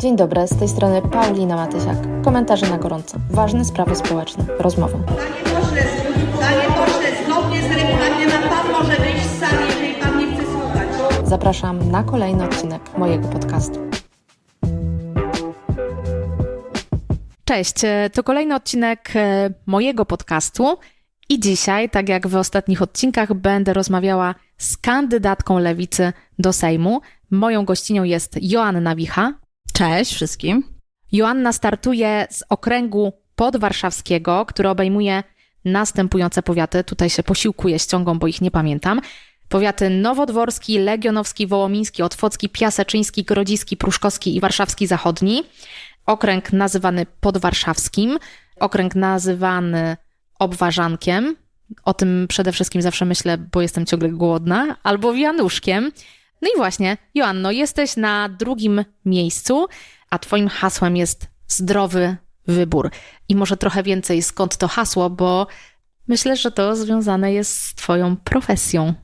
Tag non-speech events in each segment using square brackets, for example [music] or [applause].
Dzień dobry, z tej strony Paulina Matysiak. Komentarze na gorąco. Ważne sprawy społeczne. Rozmowa. Panie pośle, panie pośle, zgodnie z regulaminem pan może wyjść z sali, jeżeli pan nie chce słuchać. Zapraszam na kolejny odcinek mojego podcastu. Cześć, e, to kolejny odcinek e, mojego podcastu i dzisiaj, tak jak w ostatnich odcinkach, będę rozmawiała z kandydatką lewicy do Sejmu. Moją gościnią jest Joanna Wicha. Cześć wszystkim. Joanna startuje z okręgu podwarszawskiego, który obejmuje następujące powiaty. Tutaj się posiłkuję ściągą, bo ich nie pamiętam. Powiaty nowodworski, legionowski, wołomiński, otwocki, piaseczyński, grodziski, pruszkowski i warszawski zachodni. Okręg nazywany podwarszawskim, okręg nazywany obwarzankiem. O tym przede wszystkim zawsze myślę, bo jestem ciągle głodna, albo Januszkiem. No i właśnie, Joanno, jesteś na drugim miejscu, a twoim hasłem jest zdrowy wybór. I może trochę więcej skąd to hasło, bo myślę, że to związane jest z twoją profesją.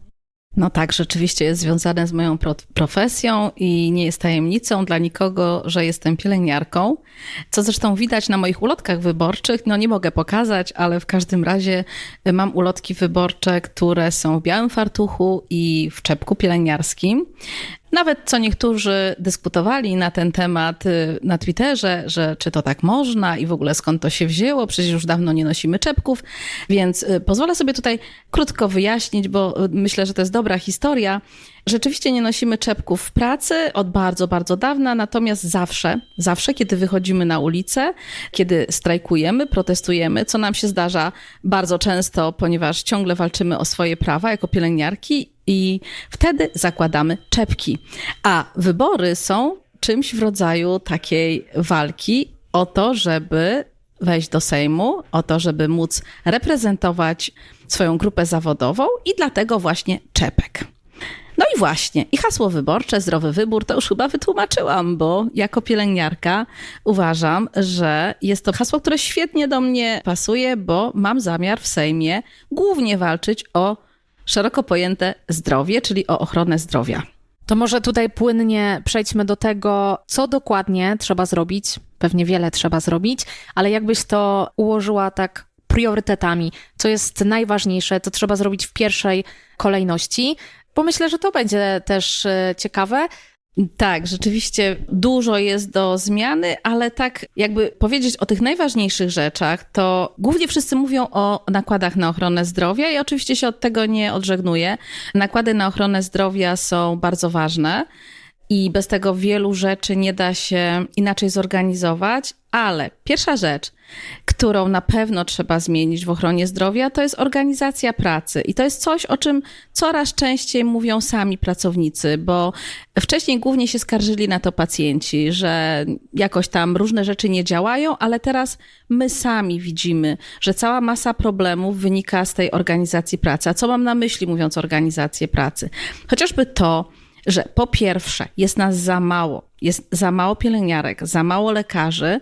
No tak, rzeczywiście jest związane z moją pro profesją i nie jest tajemnicą dla nikogo, że jestem pielęgniarką. Co zresztą widać na moich ulotkach wyborczych. No nie mogę pokazać, ale w każdym razie mam ulotki wyborcze, które są w białym fartuchu i w czepku pielęgniarskim. Nawet co niektórzy dyskutowali na ten temat y, na Twitterze, że czy to tak można i w ogóle skąd to się wzięło, przecież już dawno nie nosimy czepków, więc y, pozwolę sobie tutaj krótko wyjaśnić, bo y, myślę, że to jest dobra historia. Rzeczywiście nie nosimy czepków w pracy od bardzo, bardzo dawna, natomiast zawsze, zawsze, kiedy wychodzimy na ulicę, kiedy strajkujemy, protestujemy, co nam się zdarza bardzo często, ponieważ ciągle walczymy o swoje prawa jako pielęgniarki i wtedy zakładamy czepki. A wybory są czymś w rodzaju takiej walki o to, żeby wejść do Sejmu, o to, żeby móc reprezentować swoją grupę zawodową i dlatego właśnie czepek. No i właśnie, i hasło wyborcze, zdrowy wybór, to już chyba wytłumaczyłam, bo jako pielęgniarka uważam, że jest to hasło, które świetnie do mnie pasuje, bo mam zamiar w Sejmie głównie walczyć o szeroko pojęte zdrowie, czyli o ochronę zdrowia. To może tutaj płynnie przejdźmy do tego, co dokładnie trzeba zrobić. Pewnie wiele trzeba zrobić, ale jakbyś to ułożyła tak priorytetami, co jest najważniejsze, to trzeba zrobić w pierwszej kolejności, bo myślę, że to będzie też e, ciekawe. Tak, rzeczywiście dużo jest do zmiany, ale tak jakby powiedzieć o tych najważniejszych rzeczach, to głównie wszyscy mówią o nakładach na ochronę zdrowia i oczywiście się od tego nie odżegnuję. Nakłady na ochronę zdrowia są bardzo ważne i bez tego wielu rzeczy nie da się inaczej zorganizować, ale pierwsza rzecz, którą na pewno trzeba zmienić w ochronie zdrowia, to jest organizacja pracy. I to jest coś, o czym coraz częściej mówią sami pracownicy, bo wcześniej głównie się skarżyli na to pacjenci, że jakoś tam różne rzeczy nie działają, ale teraz my sami widzimy, że cała masa problemów wynika z tej organizacji pracy. A co mam na myśli, mówiąc organizację pracy? Chociażby to, że po pierwsze jest nas za mało, jest za mało pielęgniarek, za mało lekarzy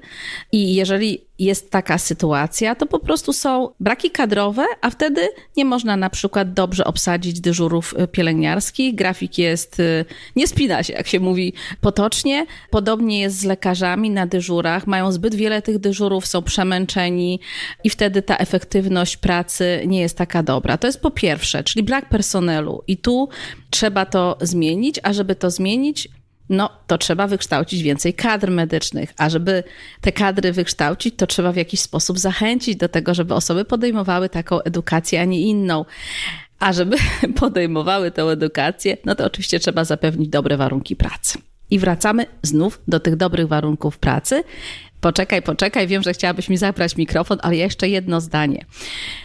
i jeżeli jest taka sytuacja, to po prostu są braki kadrowe, a wtedy nie można na przykład dobrze obsadzić dyżurów y, pielęgniarskich. Grafik jest, y, nie spina się, jak się mówi potocznie. Podobnie jest z lekarzami na dyżurach. Mają zbyt wiele tych dyżurów, są przemęczeni i wtedy ta efektywność pracy nie jest taka dobra. To jest po pierwsze, czyli brak personelu i tu trzeba to zmienić, a żeby to zmienić, no to trzeba wykształcić więcej kadr medycznych, a żeby te kadry wykształcić, to trzeba w jakiś sposób zachęcić do tego, żeby osoby podejmowały taką edukację, a nie inną. A żeby [laughs] podejmowały tę edukację, no to oczywiście trzeba zapewnić dobre warunki pracy. I wracamy znów do tych dobrych warunków pracy. Poczekaj, poczekaj, wiem, że chciałabyś mi zabrać mikrofon, ale jeszcze jedno zdanie.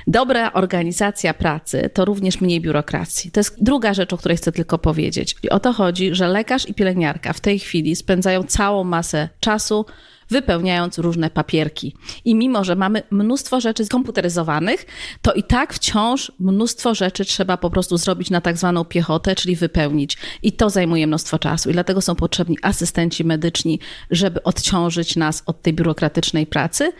Dobra organizacja pracy to również mniej biurokracji. To jest druga rzecz, o której chcę tylko powiedzieć. I o to chodzi, że lekarz i pielęgniarka w tej chwili spędzają całą masę czasu wypełniając różne papierki. I mimo, że mamy mnóstwo rzeczy skomputeryzowanych, to i tak wciąż mnóstwo rzeczy trzeba po prostu zrobić na tak zwaną piechotę, czyli wypełnić. I to zajmuje mnóstwo czasu. I dlatego są potrzebni asystenci medyczni, żeby odciążyć nas od tej biurokratycznej pracy.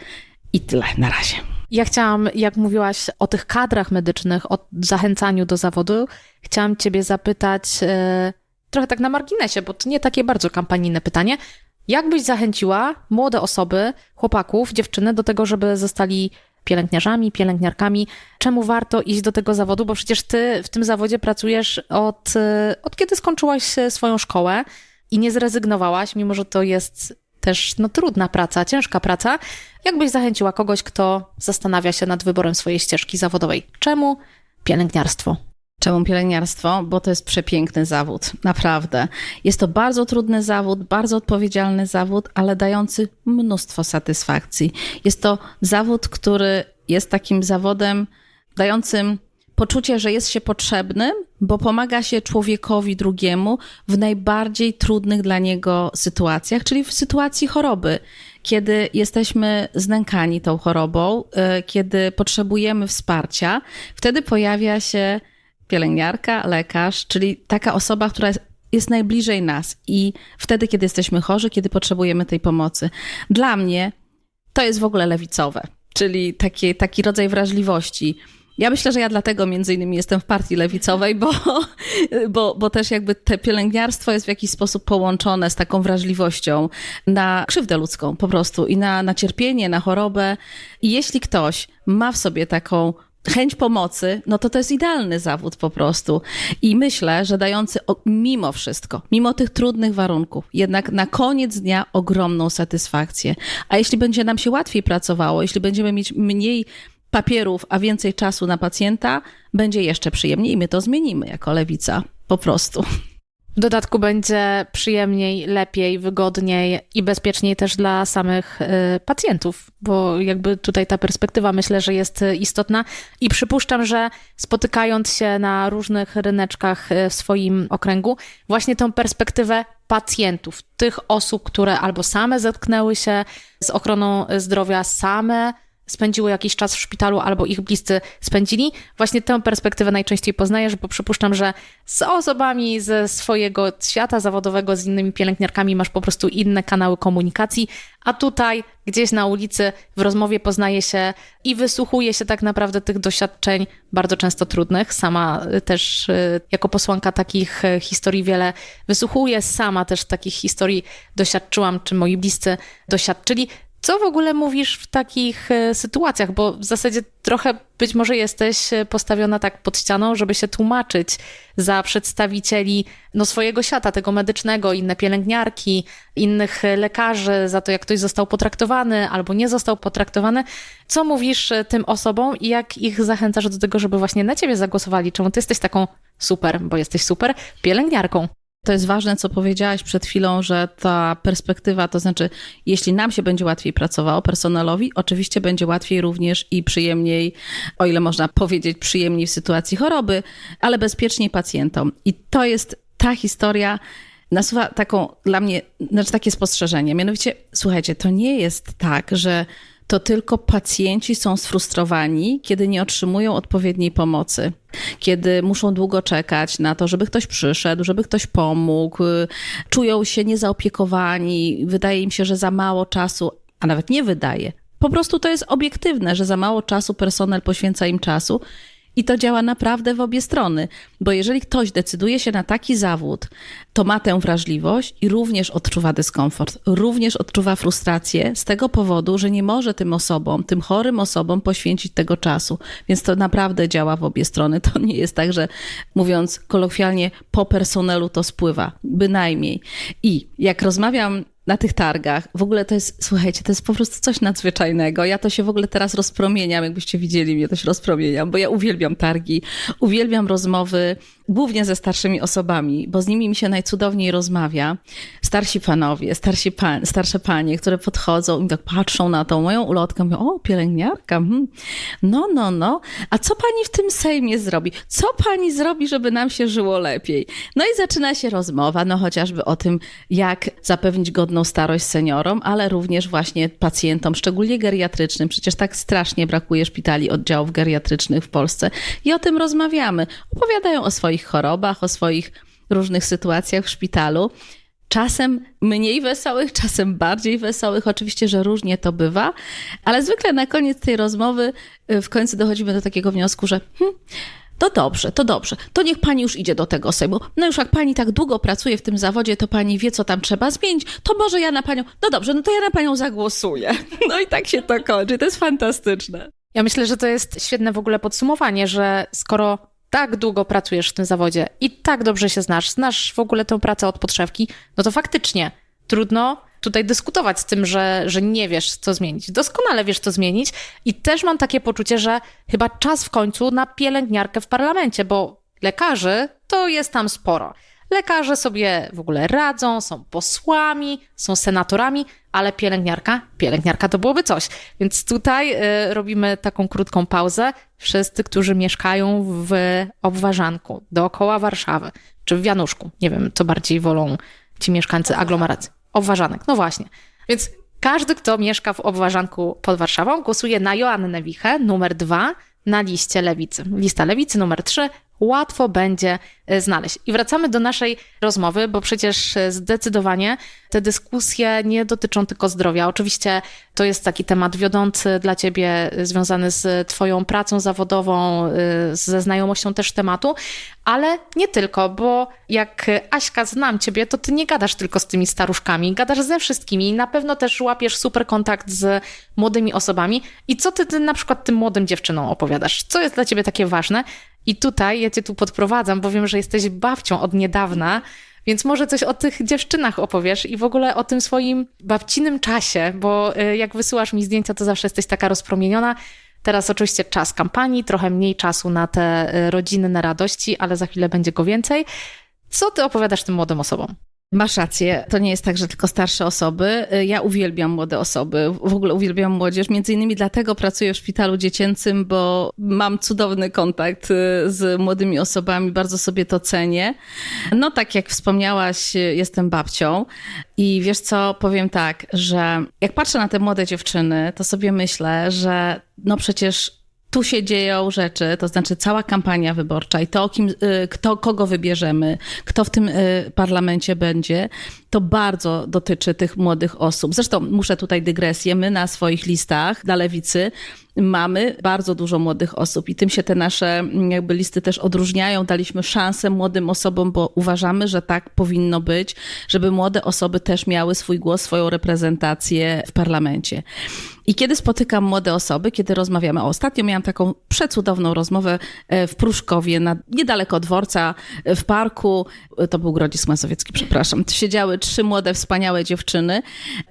I tyle na razie. Ja chciałam, jak mówiłaś o tych kadrach medycznych, o zachęcaniu do zawodu, chciałam Ciebie zapytać, e, trochę tak na marginesie, bo to nie takie bardzo kampanijne pytanie, Jak byś zachęciła młode osoby, chłopaków, dziewczyny do tego, żeby zostali pielęgniarzami, pielęgniarkami? Czemu warto iść do tego zawodu? Bo przecież ty w tym zawodzie pracujesz od, y, od kiedy skończyłaś y, swoją szkołę i nie zrezygnowałaś, mimo że to jest też no, trudna praca, ciężka praca. Jak byś zachęciła kogoś, kto zastanawia się nad wyborem swojej ścieżki zawodowej? Czemu pielęgniarstwo? Czemu pielęgniarstwo? Bo to jest przepiękny zawód, naprawdę. Jest to bardzo trudny zawód, bardzo odpowiedzialny zawód, ale dający mnóstwo satysfakcji. Jest to zawód, który jest takim zawodem dającym poczucie, że jest się potrzebnym, bo pomaga się człowiekowi drugiemu w najbardziej trudnych dla niego sytuacjach, czyli w sytuacji choroby, kiedy jesteśmy znękani tą chorobą, y, kiedy potrzebujemy wsparcia, wtedy pojawia się pielęgniarka, lekarz, czyli taka osoba, która jest, jest najbliżej nas i wtedy, kiedy jesteśmy chorzy, kiedy potrzebujemy tej pomocy. Dla mnie to jest w ogóle lewicowe, czyli taki, rodzaj wrażliwości. Ja myślę, że ja dlatego między innymi jestem w partii lewicowej, bo, [laughs] bo, bo też jakby te pielęgniarstwo jest w jakiś sposób połączone z taką wrażliwością na krzywdę ludzką po prostu i na, na cierpienie, na chorobę. I jeśli ktoś ma w sobie taką chęć pomocy, no to to jest idealny zawód po prostu. I myślę, że dający mimo wszystko, mimo tych trudnych warunków, jednak na koniec dnia ogromną satysfakcję. A jeśli będzie nam się łatwiej pracowało, jeśli będziemy mieć mniej papierów, a więcej czasu na pacjenta, będzie jeszcze przyjemniej i my to zmienimy jako lewica. Po prostu. W dodatku będzie przyjemniej, lepiej, wygodniej i bezpieczniej też dla samych y, pacjentów, bo jakby tutaj ta perspektywa myślę, że jest y, istotna. I przypuszczam, że spotykając się na różnych ryneczkach y, w swoim okręgu, właśnie tą perspektywę pacjentów, tych osób, które albo same zetknęły się z ochroną zdrowia, same spędziły jakiś czas w szpitalu albo ich bliscy spędzili. Właśnie tę perspektywę najczęściej poznajesz, bo przypuszczam, że z osobami ze swojego świata zawodowego, z innymi pielęgniarkami masz po prostu inne kanały komunikacji, a tutaj gdzieś na ulicy w rozmowie poznaje się i wysłuchuje się tak naprawdę tych doświadczeń bardzo często trudnych. Sama y, też y, jako posłanka takich y, historii wiele wysłuchuję, sama też takich historii doświadczyłam, czy moi bliscy doświadczyli. Co w ogóle mówisz w takich e, sytuacjach? Bo w zasadzie trochę być może jesteś e, postawiona tak pod ścianą, żeby się tłumaczyć za przedstawicieli no, swojego świata, tego medycznego, inne pielęgniarki, innych e, lekarzy, za to, jak ktoś został potraktowany albo nie został potraktowany. Co mówisz tym osobom i jak ich zachęcasz do tego, żeby właśnie na ciebie zagłosowali? Czemu ty jesteś taką super, bo jesteś super pielęgniarką? To jest ważne, co powiedziałaś przed chwilą, że ta perspektywa, to znaczy, jeśli nam się będzie łatwiej pracowało, personelowi, oczywiście będzie łatwiej również i przyjemniej, o ile można powiedzieć, przyjemniej w sytuacji choroby, ale bezpieczniej pacjentom. I to jest ta historia, nasuwa taką dla mnie, znaczy takie spostrzeżenie. Mianowicie, słuchajcie, to nie jest tak, że to tylko pacjenci są sfrustrowani, kiedy nie otrzymują odpowiedniej pomocy, kiedy muszą długo czekać na to, żeby ktoś przyszedł, żeby ktoś pomógł, y, czują się niezaopiekowani, wydaje im się, że za mało czasu, a nawet nie wydaje. Po prostu to jest obiektywne, że za mało czasu personel poświęca im czasu. I to działa naprawdę w obie strony, bo jeżeli ktoś decyduje się na taki zawód, to ma tę wrażliwość i również odczuwa dyskomfort, również odczuwa frustrację z tego powodu, że nie może tym osobom, tym chorym osobom poświęcić tego czasu. Więc to naprawdę działa w obie strony. To nie jest tak, że mówiąc kolokwialnie, po personelu to spływa, bynajmniej. I jak rozmawiam na tych targach. W ogóle to jest, słuchajcie, to jest po prostu coś nadzwyczajnego. Ja to się w ogóle teraz rozpromieniam, jakbyście widzieli mnie, to się rozpromieniam, bo ja uwielbiam targi, uwielbiam rozmowy, głównie ze starszymi osobami, bo z nimi mi się najcudowniej rozmawia. Starsi panowie, starsi pan, starsze panie, które podchodzą i tak patrzą na tą moją ulotkę, mówią, o, pielęgniarka, hmm. no, no, no, a co pani w tym Sejmie zrobi? Co pani zrobi, żeby nam się żyło lepiej? No i zaczyna się rozmowa, no chociażby o tym, jak zapewnić godną starość seniorom, ale również właśnie pacjentom, szczególnie geriatrycznym. Przecież tak strasznie brakuje szpitali, oddziałów geriatrycznych w Polsce. I o tym rozmawiamy. Opowiadają o swoich chorobach, o swoich różnych sytuacjach w szpitalu. Czasem mniej wesołych, czasem bardziej wesołych. Oczywiście, że różnie to bywa, ale zwykle na koniec tej rozmowy y, w końcu dochodzimy do takiego wniosku, że hmm, To dobrze, to dobrze. To niech pani już idzie do tego Sejmu. No już jak pani tak długo pracuje w tym zawodzie, to pani wie, co tam trzeba zmienić, to może ja na panią. No dobrze, no to ja na panią zagłosuję. [laughs] No i tak się to kończy. To jest fantastyczne. Ja myślę, że to jest świetne w ogóle podsumowanie, że skoro tak długo pracujesz w tym zawodzie i tak dobrze się znasz, znasz w ogóle tę pracę od podszewki, no to faktycznie trudno tutaj dyskutować z tym, że, że nie wiesz, co zmienić. Doskonale wiesz, co zmienić i też mam takie poczucie, że chyba czas w końcu na pielęgniarkę w parlamencie, bo lekarzy to jest tam sporo. Lekarze sobie w ogóle radzą, są posłami, są senatorami, ale pielęgniarka, pielęgniarka to byłoby coś. Więc tutaj y, robimy taką krótką pauzę. Wszyscy, którzy mieszkają w Obwarzanku, dookoła Warszawy, czy w Januszku, nie wiem, co bardziej wolą ci mieszkańcy aglomeracji. Obwarzanek, no właśnie. Więc każdy, kto mieszka w Obwarzanku pod Warszawą, głosuje na Joannę Wichę, numer dwa na liście lewicy. Lista lewicy numer trzy łatwo będzie e, znaleźć. I wracamy do naszej rozmowy, bo przecież e, zdecydowanie te dyskusje nie dotyczą tylko zdrowia. Oczywiście to jest taki temat wiodący dla ciebie, e, związany z twoją pracą zawodową, ze znajomością też tematu, ale nie tylko, bo jak Aśka znam ciebie, to ty nie gadasz tylko z tymi staruszkami, gadasz ze wszystkimi i na pewno też łapiesz super kontakt z młodymi osobami. I co ty, ty na przykład tym młodym dziewczynom opowiadasz? Co jest dla ciebie takie ważne? I tutaj ja cię tu podprowadzam, bo wiem, że jesteś babcią od niedawna, więc może coś o tych dziewczynach opowiesz i w ogóle o tym swoim babcinym czasie, bo y, jak wysyłasz mi zdjęcia, to zawsze jesteś taka rozpromieniona. Teraz oczywiście czas kampanii, trochę mniej czasu na te y, rodzinne radości, ale za chwilę będzie go więcej. Co ty opowiadasz tym młodym osobom? Masz rację, to nie jest tak, że tylko starsze osoby. Ja uwielbiam młode osoby, w ogóle uwielbiam młodzież. Między innymi dlatego pracuję w szpitalu dziecięcym, bo mam cudowny kontakt y, z młodymi osobami, bardzo sobie to cenię. No tak jak wspomniałaś, y, jestem babcią i wiesz co, powiem tak, że jak patrzę na te młode dziewczyny, to sobie myślę, że no przecież tu się dzieją rzeczy, to znaczy cała kampania wyborcza i to, kim, y, kto, kogo wybierzemy, kto w tym y, parlamencie będzie, to bardzo dotyczy tych młodych osób. Zresztą muszę tutaj dygresję. My na swoich listach dla lewicy mamy bardzo dużo młodych osób i tym się te nasze mm, jakby listy też odróżniają. Daliśmy szansę młodym osobom, bo uważamy, że tak powinno być, żeby młode osoby też miały swój głos, swoją reprezentację w parlamencie. I kiedy spotykam młode osoby, kiedy rozmawiamy, o ostatnio miałam taką przecudowną rozmowę e, w Pruszkowie, na, niedaleko dworca, e, w parku, e, to był Grodzisk Mazowiecki, przepraszam, siedziały trzy młode, wspaniałe dziewczyny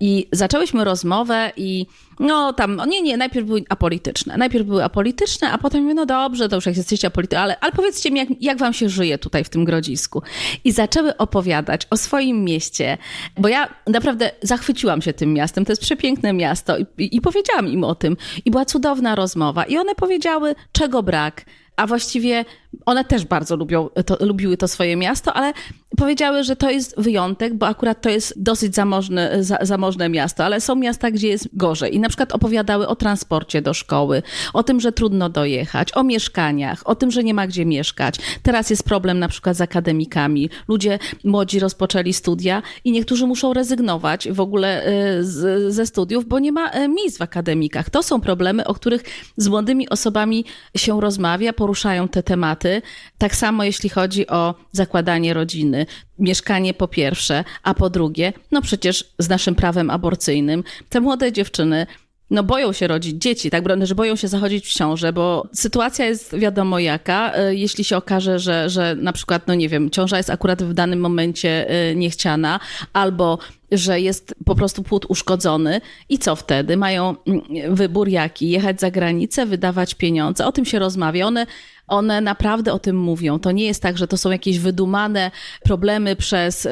i zaczęłyśmy rozmowę i no tam, nie, nie, najpierw były apolityczne. Najpierw były apolityczne, a potem no dobrze, to już jak jesteście apolityczne, ale, ale powiedzcie mi, jak, jak wam się żyje tutaj w tym Grodzisku. I zaczęły opowiadać o swoim mieście, bo ja naprawdę zachwyciłam się tym miastem, to jest przepiękne miasto i, i, i powiedziałam im o tym. I była cudowna rozmowa i one powiedziały, czego brak, a właściwie one też bardzo lubią to, lubiły to swoje miasto, ale powiedziały, że to jest wyjątek, bo akurat to jest dosyć zamożne, za, zamożne miasto, ale są miasta, gdzie jest gorzej. I na przykład opowiadały o transporcie do szkoły, o tym, że trudno dojechać, o mieszkaniach, o tym, że nie ma gdzie mieszkać. Teraz jest problem na przykład z akademikami. Ludzie młodzi rozpoczęli studia i niektórzy muszą rezygnować w ogóle y, z, ze studiów, bo nie ma y, miejsc w akademikach. To są problemy, o których z młodymi osobami się rozmawia, poruszają te tematy. Tak samo jeśli chodzi o zakładanie rodziny. Mieszkanie po pierwsze, a po drugie, no przecież z naszym prawem aborcyjnym, te młode dziewczyny no boją się rodzić dzieci, tak, że boją się zachodzić w ciążę, bo sytuacja jest wiadomo jaka, e, jeśli się okaże, że, że na przykład, no nie wiem, ciąża jest akurat w danym momencie e, niechciana, albo że jest po prostu płód uszkodzony i co wtedy? Mają mm, wybór jaki? Jechać za granicę, wydawać pieniądze. O tym się rozmawia. One, one naprawdę o tym mówią. To nie jest tak, że to są jakieś wydumane problemy przez y,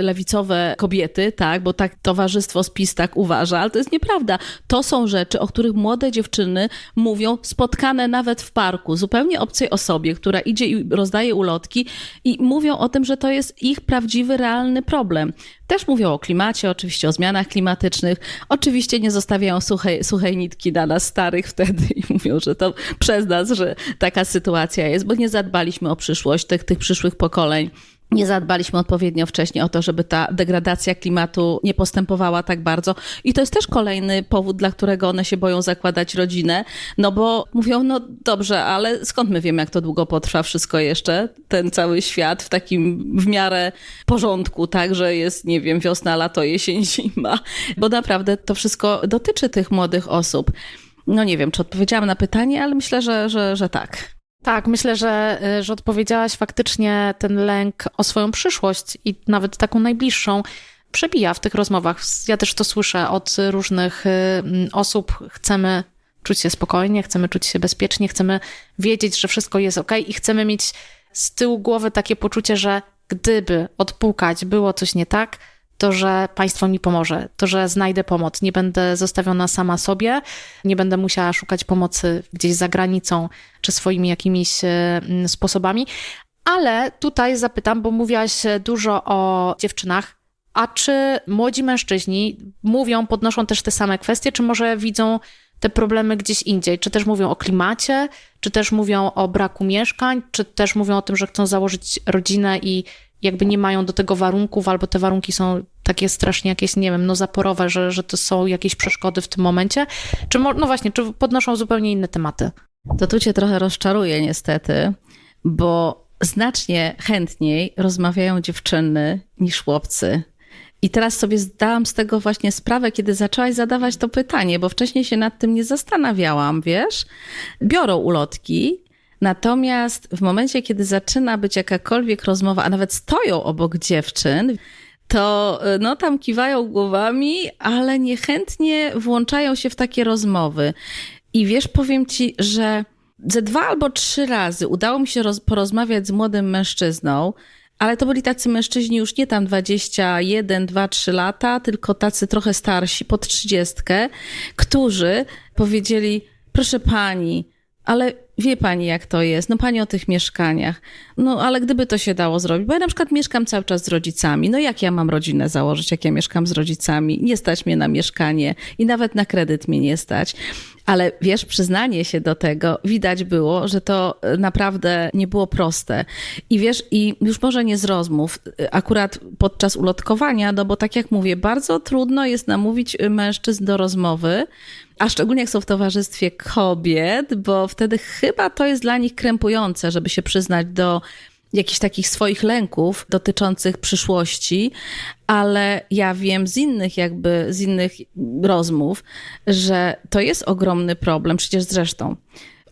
lewicowe kobiety, tak? Bo tak towarzystwo spis tak uważa, ale to jest nieprawda. To są rzeczy, o których młode dziewczyny mówią, spotkane nawet w parku, zupełnie obcej osobie, która idzie i rozdaje ulotki i mówią o tym, że to jest ich prawdziwy, realny problem. Też mówią o klimacie, oczywiście o zmianach klimatycznych. Oczywiście nie zostawiają suchej, suchej nitki na nas starych wtedy i [laughs] mówią, że to przez nas, że taka sytuacja jest, bo nie zadbaliśmy o przyszłość tych, tych przyszłych pokoleń. nie zadbaliśmy odpowiednio wcześniej o to, żeby ta degradacja klimatu nie postępowała tak bardzo. I to jest też kolejny powód, dla którego one się boją zakładać rodzinę, no bo mówią, no dobrze, ale skąd my wiemy, jak to długo potrwa wszystko jeszcze, ten cały świat w takim w miarę porządku, tak, że jest, nie wiem, wiosna, lato, jesień, [laughs] zima, bo naprawdę to wszystko dotyczy tych młodych osób. No nie wiem, czy odpowiedziałam na pytanie, ale myślę, że, że, że tak. Tak, myślę, że, y, że odpowiedziałaś faktycznie ten lęk o swoją przyszłość i nawet taką najbliższą przebija w tych rozmowach. Ja też to słyszę od różnych y, osób. Chcemy czuć się spokojnie, chcemy czuć się bezpiecznie, chcemy wiedzieć, że wszystko jest ok i chcemy mieć z tyłu głowy takie poczucie, że gdyby odpukać było coś nie tak, to że państwo mi pomoże, to że znajdę pomoc, nie będę zostawiona sama sobie, nie będę musiała szukać pomocy gdzieś za granicą czy swoimi jakimiś e, sposobami. Ale tutaj zapytam, bo mówiłaś dużo o dziewczynach. A czy młodzi mężczyźni mówią, podnoszą też te same kwestie, czy może widzą te problemy gdzieś indziej? Czy też mówią o klimacie, czy też mówią o braku mieszkań, czy też mówią o tym, że chcą założyć rodzinę i jakby nie mają do tego warunków, albo te warunki są takie strasznie jakieś, nie wiem, no zaporowe, że, że to są jakieś przeszkody w tym momencie? Czy, no właśnie, czy podnoszą zupełnie inne tematy? To tu cię trochę rozczaruję niestety, bo znacznie chętniej rozmawiają dziewczyny niż chłopcy. I teraz sobie zdałam z tego właśnie sprawę, kiedy zaczęłaś zadawać to pytanie, bo wcześniej się nad tym nie zastanawiałam, wiesz? Biorą ulotki, natomiast w momencie, kiedy zaczyna być jakakolwiek rozmowa, a nawet stoją obok dziewczyn, to no tam kiwają głowami, ale niechętnie włączają się w takie rozmowy. I wiesz, powiem ci, że ze dwa albo trzy razy udało mi się roz, porozmawiać z młodym mężczyzną, ale to byli tacy mężczyźni już nie tam 21, 2, 3 lata, tylko tacy trochę starsi, pod trzydziestkę, którzy powiedzieli: Proszę pani, ale wie pani, jak to jest? No pani o tych mieszkaniach. No ale gdyby to się dało zrobić, bo ja na przykład mieszkam cały czas z rodzicami. No jak ja mam rodzinę założyć, jak ja mieszkam z rodzicami? Nie stać mnie na mieszkanie i nawet na kredyt mnie nie stać. Ale wiesz, przyznanie się do tego, widać było, że to naprawdę nie było proste. I wiesz, i już może nie z rozmów, akurat podczas ulotkowania, no bo tak jak mówię, bardzo trudno jest namówić mężczyzn do rozmowy, a szczególnie jak są w towarzystwie kobiet, bo wtedy chyba to jest dla nich krępujące, żeby się przyznać do jakichś takich swoich lęków dotyczących przyszłości, ale ja wiem z innych jakby, z innych rozmów, że to jest ogromny problem, przecież zresztą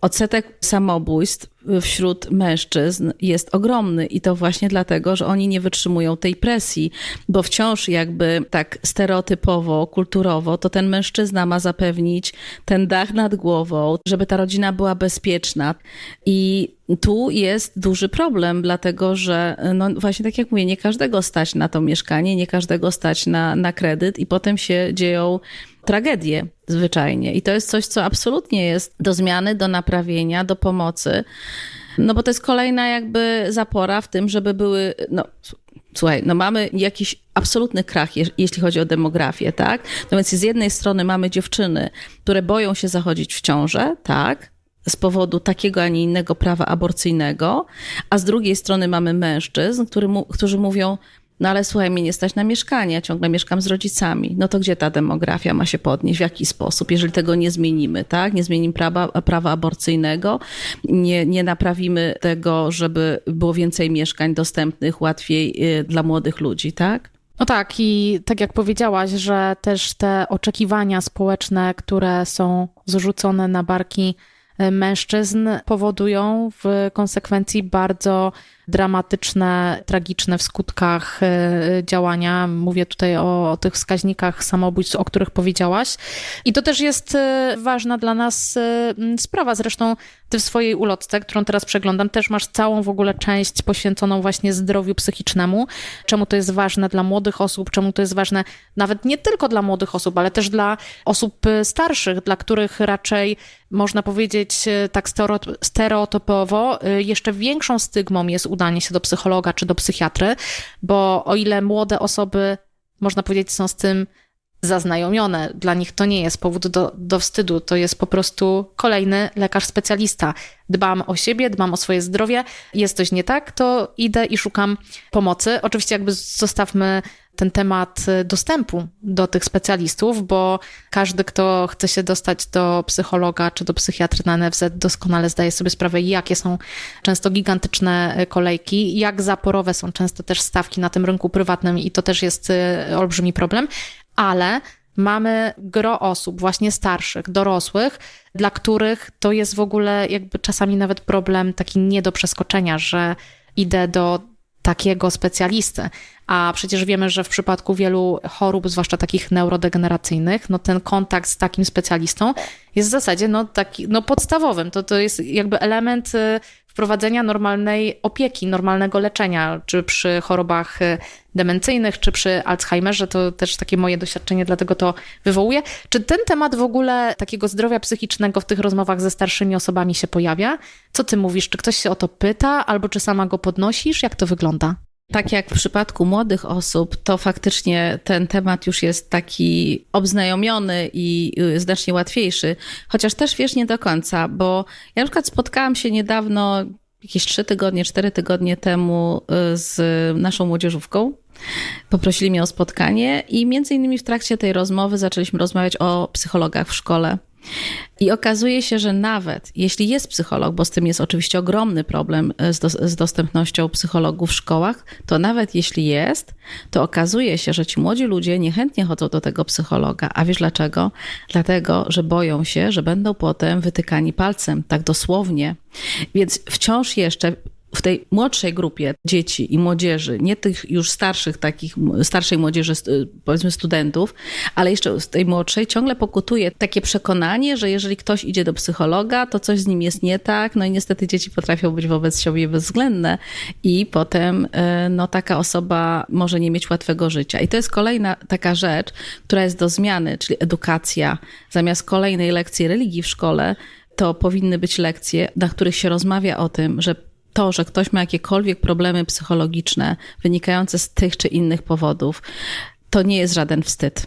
odsetek samobójstw wśród mężczyzn jest ogromny i to właśnie dlatego, że oni nie wytrzymują tej presji, bo wciąż jakby tak stereotypowo, kulturowo, to ten mężczyzna ma zapewnić ten dach nad głową, żeby ta rodzina była bezpieczna. I tu jest duży problem, dlatego że, no właśnie tak jak mówię, nie każdego stać na to mieszkanie, nie każdego stać na, na kredyt i potem się dzieją tragedie zwyczajnie. I to jest coś, co absolutnie jest do zmiany, do naprawienia, do pomocy. No bo to jest kolejna jakby zapora w tym, żeby były, no słuchaj, no mamy jakiś absolutny krach, je, jeśli chodzi o demografię, tak? No więc z jednej strony mamy dziewczyny, które boją się zachodzić w ciążę, tak? Z powodu takiego, a nie innego prawa aborcyjnego, a z drugiej strony mamy mężczyzn, którzy mówią, no ale słuchaj, mnie nie stać na mieszkanie, ciągle mieszkam z rodzicami. No to gdzie ta demografia ma się podnieść? W jaki sposób? Jeżeli tego nie zmienimy, tak? Nie zmienimy prawa, prawa aborcyjnego, nie, nie naprawimy tego, żeby było więcej mieszkań dostępnych łatwiej y, dla młodych ludzi, tak? No tak, i tak jak powiedziałaś, że też te oczekiwania społeczne, które są zrzucone na barki y, mężczyzn, powodują w konsekwencji bardzo dramatyczne, tragiczne w skutkach e, działania. Mówię tutaj o, o tych wskaźnikach samobójstw, o których powiedziałaś. I to też jest e, ważna dla nas e, sprawa. Zresztą ty w swojej ulotce, którą teraz przeglądam, też masz całą w ogóle część poświęconą właśnie zdrowiu psychicznemu. Czemu to jest ważne dla młodych osób, czemu to jest ważne nawet nie tylko dla młodych osób, ale też dla osób starszych, dla których raczej można powiedzieć tak stereotypowo jeszcze większą stygmą jest udanie się do psychologa czy do psychiatry, bo o ile młode osoby, można powiedzieć, są z tym zaznajomione. Dla nich to nie jest powód do, do wstydu, to jest po prostu kolejny lekarz specjalista. Dbam o siebie, dbam o swoje zdrowie. Jest coś nie tak, to idę i szukam pomocy. Oczywiście, jakby zostawmy ten temat dostępu do tych specjalistów, bo każdy, kto chce się dostać do psychologa czy do psychiatry na NFZ, doskonale zdaje sobie sprawę, jakie są często gigantyczne kolejki, jak zaporowe są często też stawki na tym rynku prywatnym i to też jest y, olbrzymi problem, ale mamy gro osób, właśnie starszych, dorosłych, dla których to jest w ogóle jakby czasami nawet problem taki nie do przeskoczenia, że idę do takiego specjalisty. A przecież wiemy, że w przypadku wielu chorób, zwłaszcza takich neurodegeneracyjnych, no ten kontakt z takim specjalistą jest w zasadzie no, taki, no podstawowym. To, to jest jakby element y, wprowadzenia normalnej opieki, normalnego leczenia, czy przy chorobach y, demencyjnych, czy przy Alzheimerze. To też takie moje doświadczenie, dlatego to wywołuje. Czy ten temat w ogóle takiego zdrowia psychicznego w tych rozmowach ze starszymi osobami się pojawia? Co ty mówisz? Czy ktoś się o to pyta, albo czy sama go podnosisz? Jak to wygląda? Tak jak w przypadku młodych osób, to faktycznie ten temat już jest taki obznajomiony i y, znacznie łatwiejszy, chociaż też wiesz nie do końca, bo ja na przykład spotkałam się niedawno, jakieś trzy tygodnie, cztery tygodnie temu y, z naszą młodzieżówką. Poprosili mnie o spotkanie i między innymi w trakcie tej rozmowy zaczęliśmy rozmawiać o psychologach w szkole. I okazuje się, że nawet jeśli jest psycholog, bo z tym jest oczywiście ogromny problem e, z, do, z dostępnością psychologów w szkołach, to nawet jeśli jest, to okazuje się, że ci młodzi ludzie niechętnie chodzą do tego psychologa. A wiesz dlaczego? Dlatego, że boją się, że będą potem wytykani palcem, tak dosłownie. Więc wciąż jeszcze w tej młodszej grupie dzieci i młodzieży, nie tych już starszych, takich starszej młodzieży, powiedzmy studentów, ale jeszcze z tej młodszej ciągle pokutuje takie przekonanie, że jeżeli ktoś idzie do psychologa, to coś z nim jest nie tak. No i niestety dzieci potrafią być wobec siebie bezwzględne i potem no, taka osoba może nie mieć łatwego życia. I to jest kolejna taka rzecz, która jest do zmiany, czyli edukacja. Zamiast kolejnej lekcji religii w szkole, to powinny być lekcje, na których się rozmawia o tym, że to, że ktoś ma jakiekolwiek problemy psychologiczne wynikające z tych czy innych powodów, to nie jest żaden wstyd.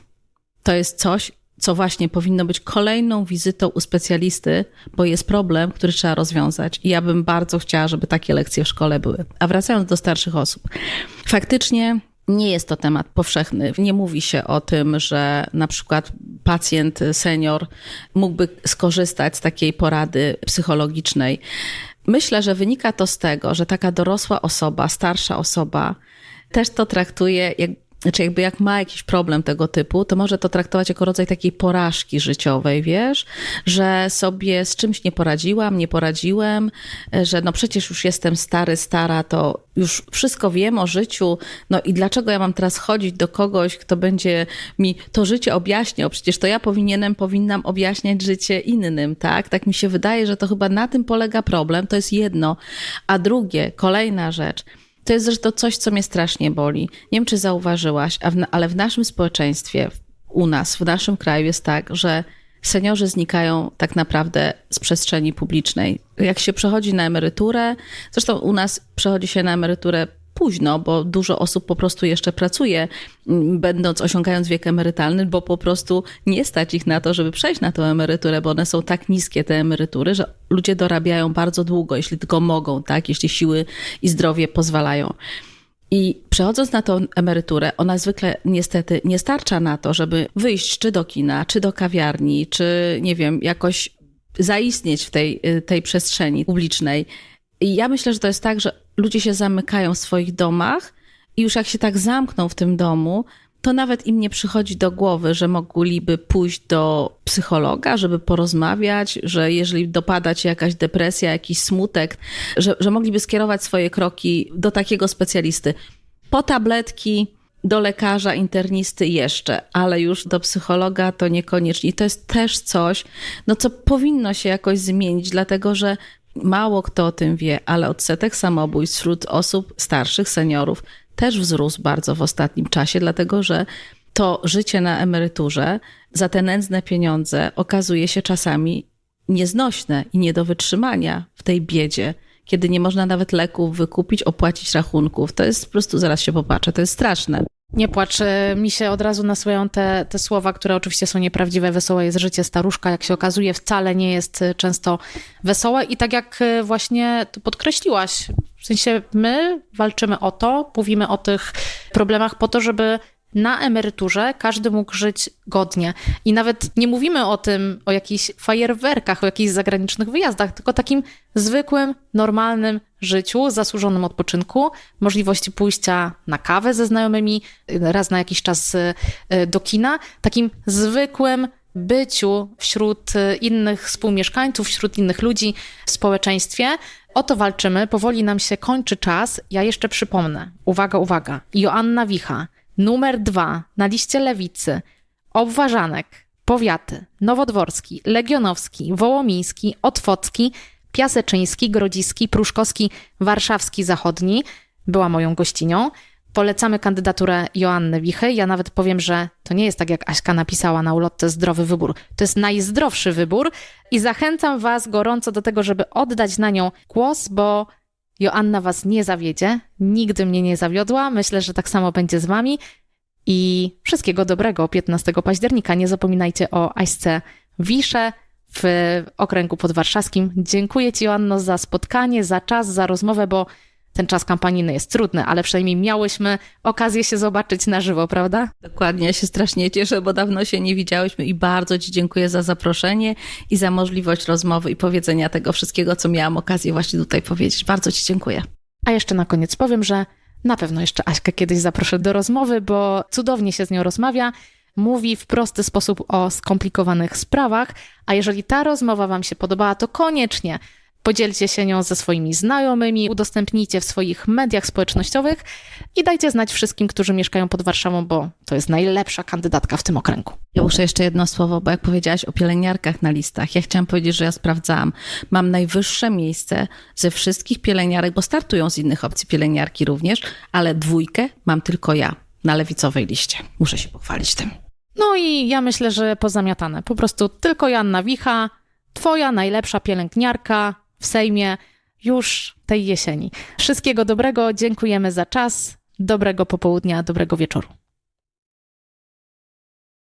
To jest coś, co właśnie powinno być kolejną wizytą u specjalisty, bo jest problem, który trzeba rozwiązać. I ja bym bardzo chciała, żeby takie lekcje w szkole były. A wracając do starszych osób. Faktycznie nie jest to temat powszechny. Nie mówi się o tym, że na przykład pacjent, senior mógłby skorzystać z takiej porady psychologicznej. Myślę, że wynika to z tego, że taka dorosła osoba, starsza osoba też to traktuje jak znaczy jakby jak ma jakiś problem tego typu, to może to traktować jako rodzaj takiej porażki życiowej, wiesz, że sobie z czymś nie poradziłam, nie poradziłem, że no przecież już jestem stary, stara, to już wszystko wiem o życiu, no i dlaczego ja mam teraz chodzić do kogoś, kto będzie mi to życie objaśniał? Przecież to ja powinienem, powinnam objaśniać życie innym, tak? Tak mi się wydaje, że to chyba na tym polega problem, to jest jedno. A drugie, kolejna rzecz, to jest zresztą coś, co mnie strasznie boli. Nie wiem, czy zauważyłaś, ale w naszym społeczeństwie, u nas, w naszym kraju jest tak, że seniorzy znikają tak naprawdę z przestrzeni publicznej. Jak się przechodzi na emeryturę, zresztą u nas przechodzi się na emeryturę późno, bo dużo osób po prostu jeszcze pracuje, będąc, osiągając wiek emerytalny, bo po prostu nie stać ich na to, żeby przejść na tę emeryturę, bo one są tak niskie, te emerytury, że ludzie dorabiają bardzo długo, jeśli tylko mogą, tak, jeśli siły i zdrowie pozwalają. I przechodząc na tą emeryturę, ona zwykle niestety nie starcza na to, żeby wyjść czy do kina, czy do kawiarni, czy nie wiem, jakoś zaistnieć w tej, tej przestrzeni publicznej. I ja myślę, że to jest tak, że ludzie się zamykają w swoich domach i już jak się tak zamkną w tym domu, to nawet im nie przychodzi do głowy, że mogliby pójść do psychologa, żeby porozmawiać, że jeżeli dopada cię jakaś depresja, jakiś smutek, że, że mogliby skierować swoje kroki do takiego specjalisty. Po tabletki, do lekarza, internisty jeszcze, ale już do psychologa to niekoniecznie. I to jest też coś, no co powinno się jakoś zmienić, dlatego że Mało kto o tym wie, ale odsetek samobójstw wśród osób starszych, seniorów też wzrósł bardzo w ostatnim czasie, dlatego że to życie na emeryturze za te nędzne pieniądze okazuje się czasami nieznośne i nie do wytrzymania w tej biedzie, kiedy nie można nawet leków wykupić, opłacić rachunków. To jest po prostu, zaraz się popatrzę, to jest straszne. Nie płacz, e, mi się od razu nasuwają te, te słowa, które oczywiście są nieprawdziwe. Wesołe jest życie staruszka, jak się okazuje, wcale nie jest e, często wesołe. I tak jak e, właśnie to podkreśliłaś, w sensie my walczymy o to, mówimy o tych problemach po to, żeby na emeryturze każdy mógł żyć godnie. I nawet nie mówimy o tym, o jakichś fajerwerkach, o jakichś zagranicznych wyjazdach, tylko takim zwykłym, normalnym życiu, zasłużonym odpoczynku, możliwości pójścia na kawę ze znajomymi, raz na jakiś czas y, y, do kina, takim zwykłym byciu wśród y, innych współmieszkańców, wśród innych ludzi w społeczeństwie. O to walczymy. Powoli nam się kończy czas. Ja jeszcze przypomnę. Uwaga, uwaga. Joanna Wicha, numer dwa na liście lewicy. Obważanek, powiaty, nowodworski, legionowski, wołomiński, otwocki, piaseczyński, grodziski, pruszkowski, warszawski zachodni. Była moją gościnią. Polecamy kandydaturę Joanny Wichy. Ja nawet powiem, że to nie jest tak, jak Aśka napisała na ulotce zdrowy wybór. To jest najzdrowszy wybór i zachęcam Was gorąco do tego, żeby oddać na nią głos, bo Joanna Was nie zawiedzie. Nigdy mnie nie zawiodła. Myślę, że tak samo będzie z Wami. I wszystkiego dobrego 15 października. Nie zapominajcie o Aśce Wisze w okręgu podwarszawskim. Dziękuję Ci, Joanno, za spotkanie, za czas, za rozmowę, bo ten czas kampanijny jest trudny, ale przynajmniej miałyśmy okazję się zobaczyć na żywo, prawda? Dokładnie, ja się strasznie cieszę, bo dawno się nie widziałyśmy i bardzo Ci dziękuję za zaproszenie i za możliwość rozmowy i powiedzenia tego wszystkiego, co miałam okazję właśnie tutaj powiedzieć. Bardzo Ci dziękuję. A jeszcze na koniec powiem, że na pewno jeszcze Aśkę kiedyś zaproszę do rozmowy, bo cudownie się z nią rozmawia. Mówi w prosty sposób o skomplikowanych sprawach, a jeżeli ta rozmowa Wam się podobała, to koniecznie podzielcie się nią ze swoimi znajomymi, udostępnijcie w swoich mediach społecznościowych i dajcie znać wszystkim, którzy mieszkają pod Warszawą, bo to jest najlepsza kandydatka w tym okręgu. Ja muszę jeszcze jedno słowo, bo jak powiedziałaś o pielęgniarkach na listach, ja chciałam powiedzieć, że ja sprawdzałam. Mam najwyższe miejsce ze wszystkich pielęgniarek, bo startują z innych opcji pielęgniarki również, ale dwójkę mam tylko ja na lewicowej liście. Muszę się pochwalić tym. No i ja myślę, że pozamiatane. Po prostu tylko Janna Wicha, twoja najlepsza pielęgniarka w Sejmie już tej jesieni. Wszystkiego dobrego, dziękujemy za czas, dobrego popołudnia, dobrego wieczoru.